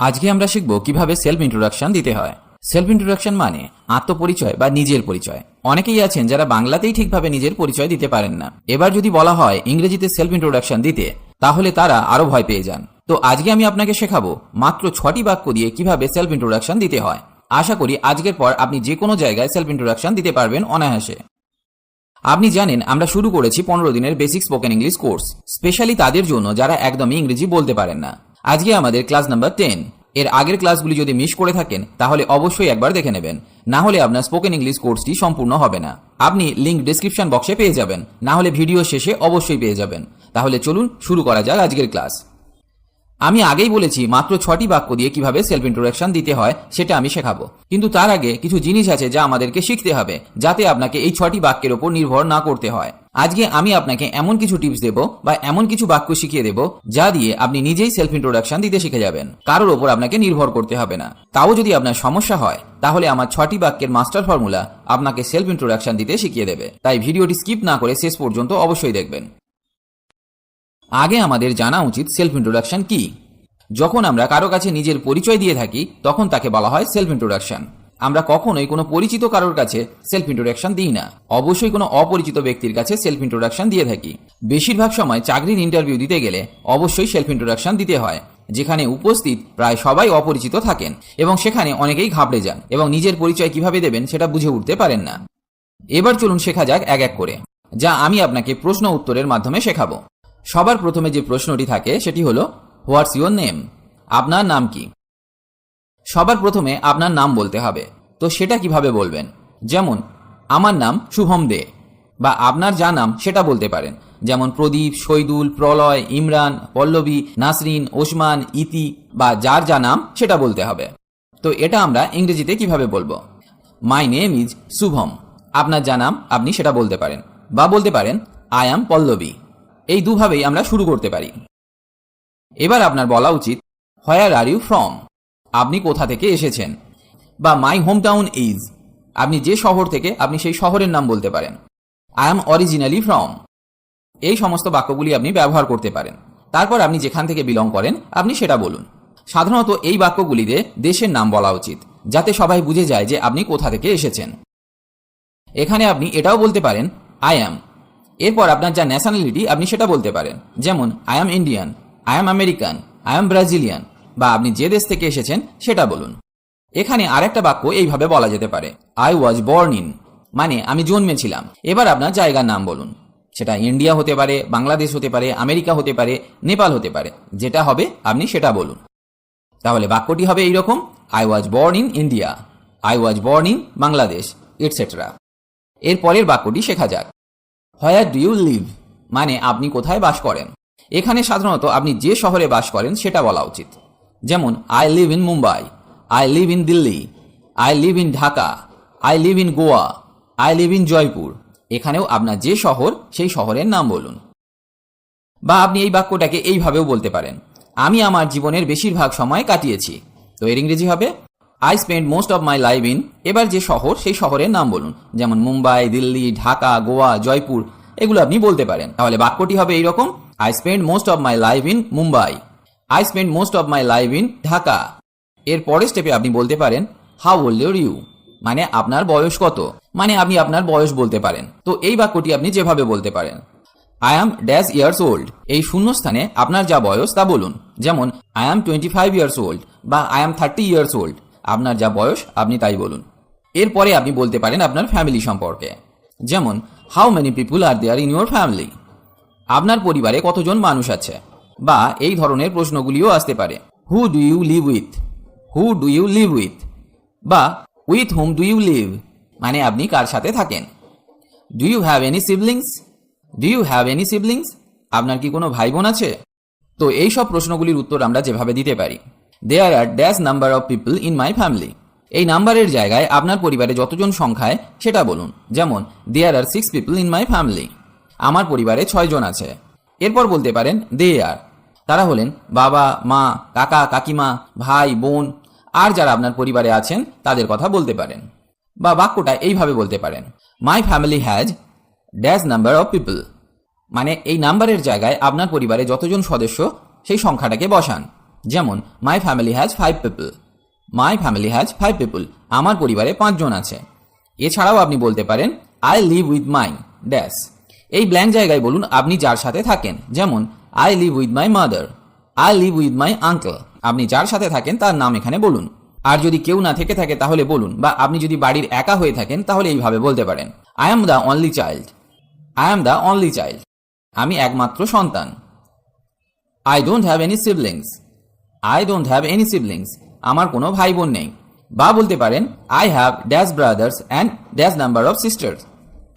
আজকে আমরা শিখব কীভাবে সেলফ ইন্ট্রোডাকশন দিতে হয়। সেলফ ইন্ট্রোডাকশন মানে আত্মপরিচয় বা নিজের পরিচয়। অনেকেই আছেন যারা বাংলাতেই ঠিকভাবে নিজের পরিচয় দিতে পারেন না। এবার যদি বলা হয় ইংরেজিতে সেলফ ইন্ট্রোডাকশন দিতে, তাহলে তারা আরও ভয় পেয়ে যান। তো আজকে আমি আপনাকে শেখাবো মাত্র ছটি বাক্য দিয়ে কীভাবে সেলফ ইন্ট্রোডাকশন দিতে হয়। আশা করি আজকের পর আপনি যে কোনো জায়গায় সেলফ ইন্ট্রোডাকশন দিতে পারবেন অনায়াসে। আপনি জানেন, আমরা শুরু করেছি পনেরো দিনের basic spoken English course specially তাদের জন্য যারা একদমই ইংরেজি বলতে পারেন না। আজকে আমাদের ক্লাস নাম্বার টেন। এর আগের ক্লাসগুলি যদি মিস করে থাকেন, তাহলে অবশ্যই একবার দেখে নেবেন। না হলে আপনার স্পোকেন ইংলিশ কোর্সটি সম্পূর্ণ হবে না। আপনি লিঙ্ক ডিসক্রিপশন বক্সে পেয়ে যাবেন। না হলে ভিডিও শেষে অবশ্যই পেয়ে যাবেন। তাহলে চলুন শুরু করা যাক আজকের ক্লাস। আমি আগেই বলেছি, মাত্র ছটি বাক্য দিয়ে কীভাবে সেলফ ইন্ট্রোডাকশন দিতে হয়, সেটা আমি শেখাবো। কিন্তু তার আগে কিছু জিনিস আছে যা আমাদেরকে শিখতে হবে, যাতে আপনাকে এই ছটি বাক্যের ওপর নির্ভর না করতে হয়। আজকে আমি আপনাকে এমন কিছু টিপস দেব বা এমন কিছু বাক্য শিখিয়ে দেব যা দিয়ে আপনি নিজেই সেলফ ইন্ট্রোডাকশন দিতে শিখে যাবেন। কারোর ওপর আপনাকে নির্ভর করতে হবে না। তাও যদি আপনার সমস্যা হয়, তাহলে আমার ছটি বাক্যের মাস্টার ফর্মুলা আপনাকে সেলফ ইন্ট্রোডাকশন দিতে শিখিয়ে দেবে। তাই ভিডিওটি স্কিপ না করে শেষ পর্যন্ত অবশ্যই দেখবেন। আগে আমাদের জানা উচিত সেলফ ইন্ট্রোডাকশন কি। যখন আমরা কারও কাছে নিজের পরিচয় দিয়ে থাকি, তখন তাকে বলা হয় সেলফ ইন্ট্রোডাকশন আমরা কখনোই কোনো পরিচিত কারোর কাছে সেলফ ইন্ট্রোডাকশন দিই না। অবশ্যই কোনো অপরিচিত ব্যক্তির কাছে সেলফ ইন্ট্রোডাকশন দিয়ে থাকি। বেশিরভাগ সময় চাকরির ইন্টারভিউ দিতে গেলে অবশ্যই সেলফ ইন্ট্রোডাকশন দিতে হয়, যেখানে উপস্থিত প্রায় সবাই অপরিচিত থাকেন এবং সেখানে অনেকেই ঘাবড়ে যান এবং নিজের পরিচয় কীভাবে দেবেন সেটা বুঝে উঠতে পারেন না। এবার চলুন শেখা যাক এক এক করে, যা আমি আপনাকে প্রশ্ন উত্তরের মাধ্যমে শেখাবো। সবার প্রথমে যে প্রশ্নটি থাকে, সেটি হলো হোয়াটস ইউর নেম আপনার নাম কি? সবার প্রথমে আপনার নাম বলতে হবে। তো সেটা কীভাবে বলবেন? যেমন, আমার নাম শুভম দে। বা আপনার যা নাম, সেটা বলতে পারেন। যেমন, প্রদীপ, শৈদুল, প্রলয়, ইমরান, পল্লবী, নাসরিন, ওসমান, ইতি, বা যার যা নাম, সেটা বলতে হবে। তো এটা আমরা ইংরেজিতে কীভাবে বলব? My name is Shubham. আপনার যা নাম, আপনি সেটা বলতে পারেন। বা বলতে পারেন আই অ্যাম পল্লবী। এই দুভাবেই আমরা শুরু করতে পারি। এবার আপনার বলা উচিত হোয়ার আর ইউ ফ্রম আপনি কোথা থেকে এসেছেন? বা মাই হোম টাউন ইজ আপনি যে শহর থেকে, আপনি সেই শহরের নাম বলতে পারেন। আই এম অরিজিনালি ফ্রম এই সমস্ত বাক্যগুলি আপনি ব্যবহার করতে পারেন। তারপর আপনি যেখান থেকে বিলং করেন, আপনি সেটা বলুন। সাধারণত এই বাক্যগুলিতে দেশের নাম বলা উচিত, যাতে সবাই বুঝে যায় যে আপনি কোথা থেকে এসেছেন। এখানে আপনি এটাও বলতে পারেন আই অ্যাম এরপর আপনার যা ন্যাশনালিটি আপনি সেটা বলতে পারেন। যেমন I am Indian I am American I am Brazilian বা আপনি যে দেশ থেকে এসেছেন, সেটা বলুন। এখানে আরেকটা বাক্য এইভাবে বলা যেতে পারে আই ওয়াজ বর্ন ইন মানে আমি জন্মেছিলাম। এবার আপনার জায়গার নাম বলুন। সেটা ইন্ডিয়া হতে পারে, বাংলাদেশ হতে পারে, আমেরিকা হতে পারে, নেপাল হতে পারে, যেটা হবে, আপনি সেটা বলুন। তাহলে বাক্যটি হবে এইরকম I was born in India I was born in Bangladesh etcetera এর পরের বাক্যটি শেখা যাক। হোয়ার ডু ইউ লিভ মানে আপনি কোথায় বাস করেন? এখানে সাধারণত আপনি যে শহরে বাস করেন সেটা বলা উচিত। যেমন I live in Mumbai I live in Delhi I live in Dhaka I live in Goa I live in Jaipur এখানেও আপনার যে শহর, সেই শহরের নাম বলুন। বা আপনি এই বাক্যটাকে এইভাবেও বলতে পারেন। আমি আমার জীবনের বেশিরভাগ সময় কাটিয়েছি। তো এর ইংরেজি হবে? I spend most of my life in এবার যে শহর, সেই শহরের নাম বলুন। যেমন মুম্বাই, দিল্লি, ঢাকা, গোয়া, জয়পুর, এগুলো আপনি বলতে পারেন। তাহলে বাক্যটি হবে এইরকম। I spend most of my life in Mumbai. I spend most of my life in Dhaka. এর পরের স্টেপে আপনি বলতে পারেন হাউ ওল্ড ইউ মানে আপনার বয়স কত? মানে আপনি আপনার বয়স বলতে পারেন। তো এই বাক্যটি আপনি যেভাবে বলতে পারেন। I am dash years old এই শূন্যস্থানে আপনার যা বয়স তা বলুন। যেমন I am twenty five years old বা I am thirty years old আপনার যা বয়স, আপনি তাই বলুন। এরপরে আপনি বলতে পারেন আপনার ফ্যামিলি সম্পর্কে। যেমন how many people are there in your family আপনার পরিবারে কতজন মানুষ আছে? বা এই ধরনের প্রশ্নগুলিও আসতে পারে। Who do you live with who do you live with বা with whom do you live মানে আপনি কার সাথে থাকেন? Do you have any siblings do you have any siblings আপনার কি কোনো ভাই বোন আছে? তো এই সব প্রশ্নগুলির উত্তর আমরা যেভাবে দিতে পারি। There are dash number of people in my family এই নাম্বারের জায়গায় আপনার পরিবারে যতজন সংখ্যায়, সেটা বলুন। যেমন there are six people in my family আমার পরিবারে ছয়জন আছে। এরপর বলতে পারেন দে আর তারা হলেন বাবা, মা, কাকা, কাকিমা, ভাই, বোন। আর যারা আপনার পরিবারে আছেন, তাদের কথা বলতে পারেন। বা বাক্যটা এইভাবে বলতে পারেন। My family has dash number of people মানে এই নাম্বারের জায়গায় আপনার পরিবারে যতজন সদস্য, সেই সংখ্যাটাকে বসান। যেমন my family has five people my family has five people আমার পরিবারে পাঁচজন আছে। এছাড়াও আপনি বলতে পারেন I live with my dash এই ব্ল্যাঙ্ক জায়গায় বলুন, আপনি যার সাথে থাকেন। যেমন I live with my mother I live with my uncle আপনি যার সাথে থাকেন, তার নাম এখানে বলুন। আর যদি কেউ না থেকে থাকে, তাহলে বলুন, বা আপনি যদি বাড়ির একা হয়ে থাকেন, তাহলে এইভাবে বলতে পারেন I am the only child I am the only child আমি একমাত্র সন্তান। I don't have any siblings I don't have any siblings আমার কোনো ভাই বোন নেই। বা বলতে পারেন I have dash brothers and dash number of sisters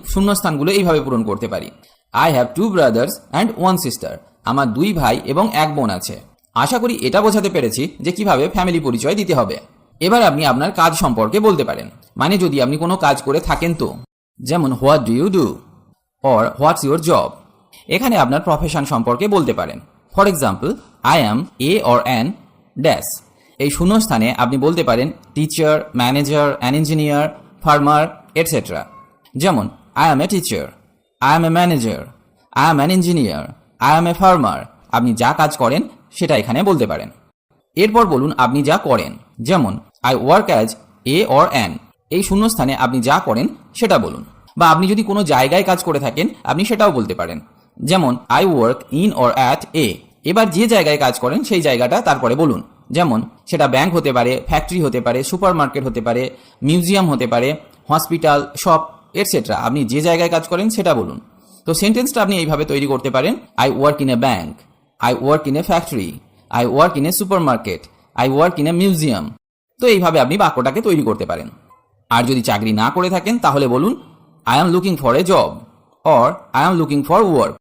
শূন্যস্থানগুলো এইভাবে পূরণ করতে পারি। I have two brothers and one sister আমার দুই ভাই এবং এক বোন আছে। আশা করি এটা বোঝাতে পেরেছি যে কীভাবে ফ্যামিলি পরিচয় দিতে হবে। এবার আপনি আপনার কাজ সম্পর্কে বলতে পারেন। মানে যদি আপনি কোনো কাজ করে থাকেন তো। যেমন what do you do or what's your job এখানে আপনার প্রফেশন সম্পর্কে বলতে পারেন। For example I am a or an dash এই শূন্যস্থানে আপনি বলতে পারেন teacher manager an engineer farmer etcetera যেমন I am a teacher I am a manager I am an engineer I am a farmer আপনি যা কাজ করেন, সেটা এখানে বলতে পারেন। এরপর বলুন আপনি যা করেন। যেমন I work as a or an এই শূন্যস্থানে আপনি যা করেন, সেটা বলুন। বা আপনি যদি কোনো জায়গায় কাজ করে থাকেন, আপনি সেটাও বলতে পারেন। যেমন I work in or at a এবার যে জায়গায় কাজ করেন, সেই জায়গাটা তারপরে বলুন। যেমন, সেটা ব্যাংক হতে পারে ফ্যাক্টরি হতে পারে সুপার মার্কেট হতে পারে মিউজিয়াম হতে পারে হসপিটাল শপ এটসেট্রা আপনি যে জায়গায় কাজ করেন, সেটা বলুন। তো সেন্টেন্সটা আপনি এইভাবে তৈরি করতে পারেন I work in a bank I work in a factory I work in a supermarket I work in a museum তো এইভাবে আপনি বাক্যটাকে তৈরি করতে পারেন। আর যদি চাকরি না করে থাকেন, তাহলে বলুন I am looking for a job or I am looking for work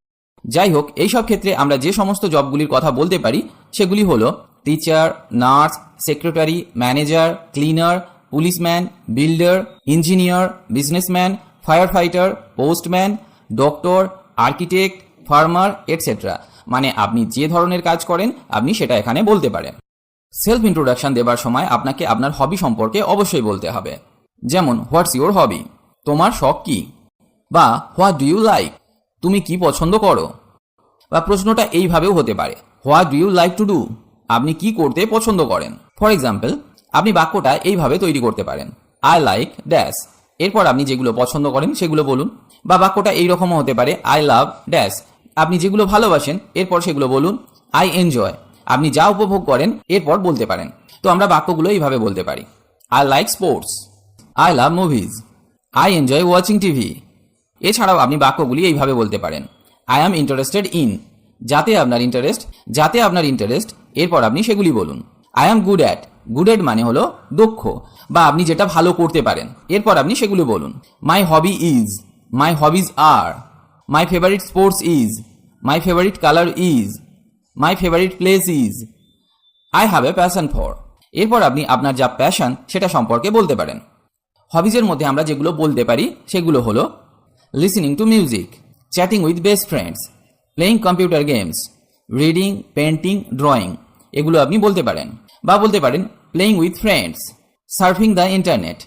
যাই হোক এইসব ক্ষেত্রে আমরা যে সমস্ত জবগুলির কথা বলতে পারি, সেগুলি হলো teacher nurse secretary manager cleaner policeman builder engineer businessman firefighter postman doctor architect farmer etcetera মানে আপনি যে ধরনের কাজ করেন, আপনি সেটা এখানে বলতে পারেন। সেলফ ইন্ট্রোডাকশন দেবার সময় আপনাকে আপনার হবি সম্পর্কে অবশ্যই বলতে হবে। যেমন হোয়াটস ইউর হবি তোমার শখ কি? বা হোয়াট ডু ইউ লাইক তুমি কি পছন্দ করো? বা প্রশ্নটা এইভাবেও হতে পারে। What do you like to do? আপনি কি করতে পছন্দ করেন? ফর এক্সাম্পল, আপনি বাক্যটা এইভাবে তৈরি করতে পারেন। I like dash. এরপর আপনি যেগুলো পছন্দ করেন সেগুলো বলুন। বা বাক্যটা এইরকমও হতে পারে, আই লাভ ড্যাশ। আপনি যেগুলো ভালোবাসেন, এরপর সেগুলো বলুন, আই এনজয়। আপনি যা উপভোগ করেন, এরপর বলতে পারেন। তো আমরা বাক্যগুলো এইভাবে বলতে পারি। I like sports. I love movies. I enjoy watching TV. এছাড়াও আপনি বাক্যগুলি এইভাবে বলতে পারেন। আই অ্যাম ইন্টারেস্টেড ইন যাতে আপনার ইন্টারেস্ট যাতে আপনার ইন্টারেস্ট এরপর আপনি সেগুলি বলুন। I am good at good at মানে হলো দক্ষ, বা আপনি যেটা ভালো করতে পারেন, এরপর আপনি সেগুলো বলুন। My hobby is my hobbies are my favourite sports is my favourite colour is my favourite place is I have a passion for এরপর আপনি আপনার যা প্যাশন সেটা সম্পর্কে বলতে পারেন। হবিজের মধ্যে আমরা যেগুলো বলতে পারি, সেগুলো হলো listening to music chatting with best friends playing computer games reading painting drawing এগুলো আপনি বলতে পারেন বা বলতে পারেন playing with friends surfing the internet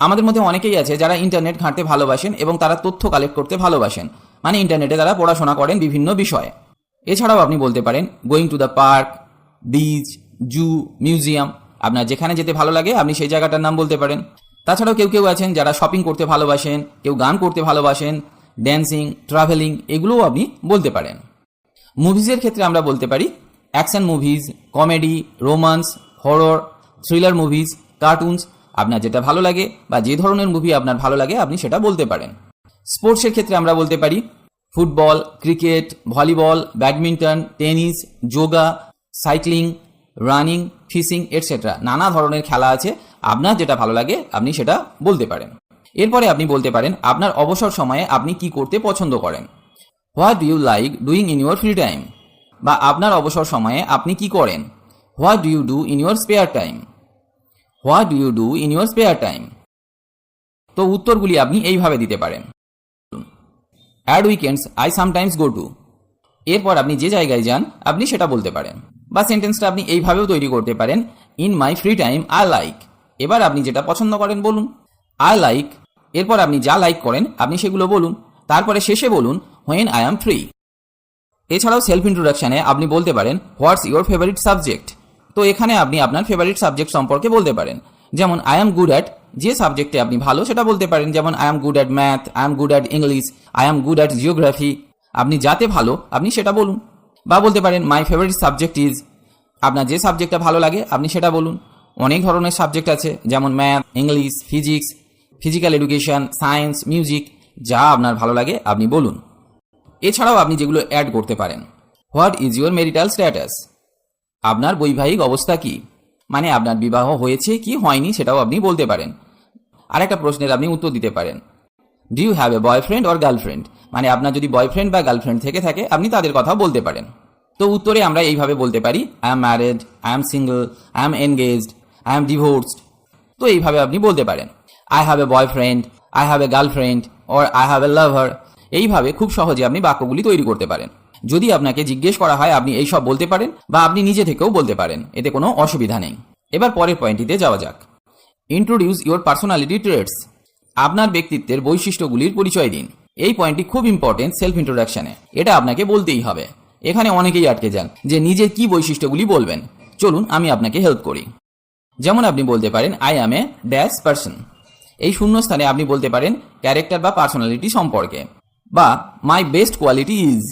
আমাদের মধ্যে অনেকেই আছে যারা ইন্টারনেট ঘাঁটতে ভালোবাসেন এবং তারা তথ্য কালেক্ট করতে ভালোবাসেন। মানে ইন্টারনেটে তারা পড়াশোনা করেন বিভিন্ন বিষয়ে। এছাড়াও আপনি বলতে পারেন going to the park beach zoo museum আপনার যেখানে যেতে ভালো লাগে, আপনি সেই জায়গাটার নাম বলতে পারেন। তাছাড়াও কেউ কেউ আছেন যারা শপিং করতে ভালোবাসেন, কেউ গান করতে ভালোবাসেন ড্যান্সিং ট্রাভেলিং এগুলোও আপনি বলতে পারেন। মুভিজের ক্ষেত্রে আমরা বলতে পারি action movies comedy romance horror thriller movies cartoons আপনার যেটা ভালো লাগে বা যে ধরনের মুভি আপনার ভালো লাগে আপনি সেটা বলতে পারেন। স্পোর্টসের ক্ষেত্রে আমরা বলতে পারি football cricket volleyball badminton tennis yoga cycling running fishing etcetera নানা ধরনের খেলা আছে আপনার যেটা ভালো লাগে, আপনি সেটা বলতে পারেন। এরপরে আপনি বলতে পারেন, আপনার অবসর সময়ে আপনি কি করতে পছন্দ করেন? What do you like doing in your free time বা আপনার অবসর সময়ে আপনি কি করেন? What do you do in your spare time what do you do in your spare time তো উত্তরগুলি আপনি এইভাবে দিতে পারেন। At weekends I sometimes go to এরপর আপনি যে জায়গায় যান, আপনি সেটা বলতে পারেন। বা সেন্টেন্সটা আপনি এইভাবেও তৈরি করতে পারেন in my free time I like এবার আপনি যেটা পছন্দ করেন বলুন। আই লাইক এরপর আপনি যা লাইক করেন, আপনি সেগুলো বলুন। তারপরে শেষে বলুন হোয়েন আই অ্যাম ফ্রি এছাড়াও সেলফ ইন্ট্রোডাকশানে আপনি বলতে পারেন হোয়াটস ইউর ফেভারিট সাবজেক্ট তো এখানে আপনি আপনার ফেভারিট সাবজেক্ট সম্পর্কে বলতে পারেন। যেমন আই এম গুড অ্যাট যে সাবজেক্টে আপনি ভালো সেটা বলতে পারেন। যেমন I am good at math I am good at English I am good at geography আপনি যাতে ভালো, আপনি সেটা বলুন। বা বলতে পারেন মাই ফেভারিট সাবজেক্ট ইজ আপনার যে সাবজেক্টটা ভালো লাগে, আপনি সেটা বলুন। অনেক ধরনের সাবজেক্ট আছে, যেমন math English physics physical education science music যা আপনার ভালো লাগে আপনি বলুন। এছাড়াও আপনি যেগুলো অ্যাড করতে পারেন। What is your marital status আপনার বৈবাহিক অবস্থা কি? মানে আপনার বিবাহ হয়েছে কি হয়নি সেটাও আপনি বলতে পারেন। আর একটা প্রশ্নের আপনি উত্তর দিতে পারেন। Do you have a boyfriend or girlfriend মানে আপনার যদি বয়ফ্রেন্ড বা গার্লফ্রেন্ড থেকে থাকে, আপনি তাদের কথা বলতে পারেন। তো উত্তরে আমরা এইভাবে বলতে পারি I am married I am single I am engaged I am divorced তো এইভাবে আপনি বলতে পারেন। I have a boyfriend I have a girlfriend or I have a lover এইভাবে খুব সহজে আপনি বাক্যগুলি তৈরি করতে পারেন। যদি আপনাকে জিজ্ঞেস করা হয়, আপনি এই সব বলতে পারেন, বা আপনি নিজে থেকেও বলতে পারেন। এতে কোনো অসুবিধা নেই। এবার পরের পয়েন্টটিতে যাওয়া যাক। ইন্ট্রোডিউস ইউর পার্সোনালিটি ট্রেটস আপনার ব্যক্তিত্বের বৈশিষ্ট্যগুলির পরিচয় দিন। এই পয়েন্টটি খুব ইম্পর্টেন্ট সেলফ ইন্ট্রোডাকশনে এটা আপনাকে বলতেই হবে। এখানে অনেকেই আটকে যান যে নিজের কি বৈশিষ্ট্যগুলি বলবেন। চলুন আমি আপনাকে হেল্প করি। যেমন আপনি বলতে পারেন I am a dash person এই শূন্যস্থানে আপনি বলতে পারেন ক্যারেক্টার বা পার্সোনালিটি সম্পর্কে বা মাই বেস্ট কোয়ালিটি ইজ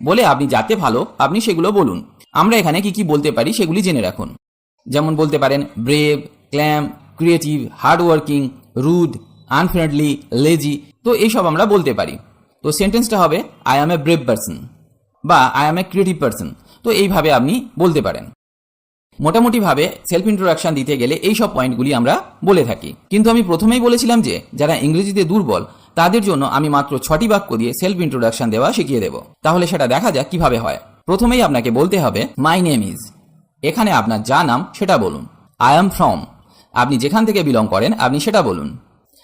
বলে আপনি যাতে ভালো, আপনি সেগুলো বলুন। আমরা এখানে কি কি বলতে পারি সেগুলি জেনে রাখুন। যেমন বলতে পারেন brave calm creative hardworking rude unfriendly lazy তো এইসব আমরা বলতে পারি। তো সেন্টেন্সটা হবে I am a brave person বা I am a creative person তো এইভাবে আপনি বলতে পারেন। মোটামুটিভাবে সেলফ ইন্ট্রোডাকশন দিতে গেলে এই সব পয়েন্টগুলি আমরা বলে থাকি। কিন্তু আমি প্রথমেই বলেছিলাম যে, যারা ইংরেজিতে দুর্বল, তাদের জন্য আমি মাত্র ছটি বাক্য দিয়ে সেলফ ইন্ট্রোডাকশন দেওয়া শিখিয়ে দেব। তাহলে সেটা দেখা যাক কীভাবে হয়। প্রথমেই আপনাকে বলতে হবে মাই নেম ইজ এখানে আপনার যা নাম, সেটা বলুন। আই অ্যাম ফ্রম আপনি যেখান থেকে বিলং করেন, আপনি সেটা বলুন।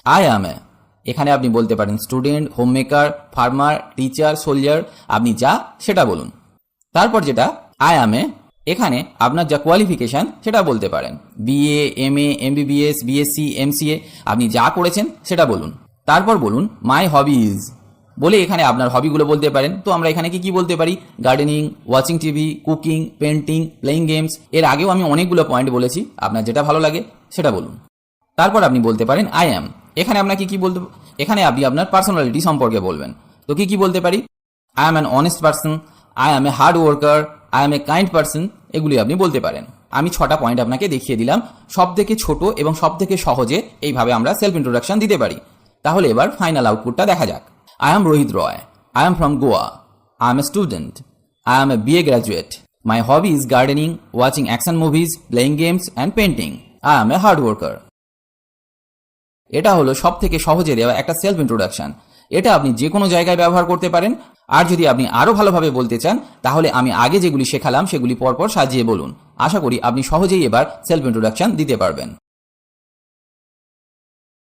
আই অ্যাম এ এখানে আপনি বলতে পারেন student homemaker farmer teacher soldier আপনি যা, সেটা বলুন। তারপর যেটা আই অ্যাম এ এখানে আপনার যা কোয়ালিফিকেশন সেটা বলতে পারেন। BA M A MBBS BSc MCA আপনি যা করেছেন সেটা বলুন। তারপর বলুন মাই হবি ইজ বলে এখানে আপনার হবিগুলো বলতে পারেন। তো আমরা এখানে কি কি বলতে পারি? Gardening watching TV cooking painting playing games এর আগেও আমি অনেকগুলো পয়েন্ট বলেছি। আপনার যেটা ভালো লাগে সেটা বলুন। তারপর আপনি বলতে পারেন আই অ্যাম এখানে আপনাকে কি বলতে এখানে আপনি আপনার পার্সোনালিটি সম্পর্কে বলবেন। তো কি কি বলতে পারি? I am an honest person I am a hard worker I am a kind person এগুলি আপনি বলতে পারেন। আমি ছটা পয়েন্ট আপনাকে দেখিয়ে দিলাম। সব থেকে ছোট এবং সব থেকে সহজে এইভাবে আমরা সেলফ ইন্ট্রোডাকশন দিতে পারি। তাহলে এবার ফাইনাল আউটপুটটা দেখা যাক। I am Rohit Roy I am from Goa I am a student I am a BA graduate my hobby is gardening watching action movies playing games and painting I am a hard worker এটা হলো সব থেকে সহজে দেওয়া একটা self introduction এটা আপনি যে কোনো জায়গায় ব্যবহার করতে পারেন। আর যদি আপনি আরও ভালোভাবে বলতে চান, তাহলে আমি আগে যেগুলি শেখালাম, সেগুলি পরপর সাজিয়ে বলুন। আশা করি আপনি সহজেই এবার সেলফ ইন্ট্রোডাকশন দিতে পারবেন।